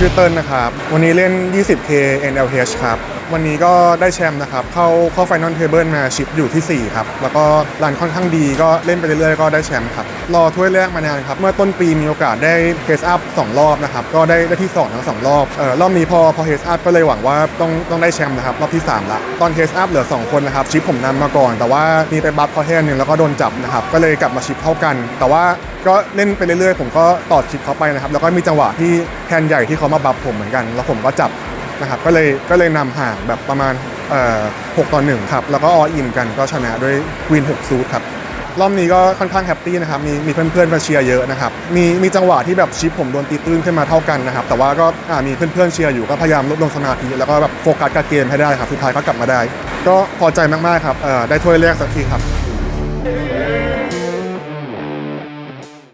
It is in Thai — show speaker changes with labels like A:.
A: ชื่อเติ้ลนะครับ วันนี้เล่น 20K NLH ครับ วันนี้ก็ได้แชมป์นะครับ เข้าเข้าไฟนอลเทเบิลมาชิปอยู่ที่ 4 ครับ แล้วก็รันค่อนข้างดีก็เล่นไปเรื่อยๆก็ได้แชมป์ครับ รอถ้วยแรกมานานครับ เมื่อต้นปีมีโอกาสได้เทสอัพ2รอบนะครับ ก็ได้ได้ที่ 2 ทั้ง 2 รอบเออรอบนี้พอพอเทสอัพก็เลยหวังว่าต้องต้องได้แชมป์นะครับ รอบที่ 3 ละ ตอนเทสอัพเหลือ 2 คนนะครับชิปผมนำมาก่อน แต่ว่ามีไปบัฟเขาแทนหนึ่งแล้วก็โดนจับนะครับก็เลยกลับมาชิปเท่ากัน แต่ว่าก็เล่นไปเรื่อยๆ ผมก็ต่อชิปเขาไปนะครับแล้วก็มีจังหวะที่แทนใหญ่ที่เขามาบัฟผมเหมือนกัน แล้วผมก็จับ นะครับก็เลยก็เลยนำห่างแบบประมาณเอ่อ6ต่อ1ครับ แล้วก็ออินกันก็ชนะด้วยควีน6ซูทครับ รอบนี้ก็ค่อนข้างแฮปปี้นะครับ มีมีเพื่อนๆมาเชียร์เยอะนะครับ มีมีจังหวะที่แบบชิปผมโดนตีตื้นขึ้นมาเท่ากันนะครับ แต่ว่าก็อ่ามีเพื่อนๆเชียร์อยู่ก็พยายามลดลงสมาธิแล้วก็แบบโฟกัสกับเกมให้ได้ครับ สุดท้ายก็กลับมาได้ ก็พอใจมากๆครับได้ถ้วยแรกสักทีครับ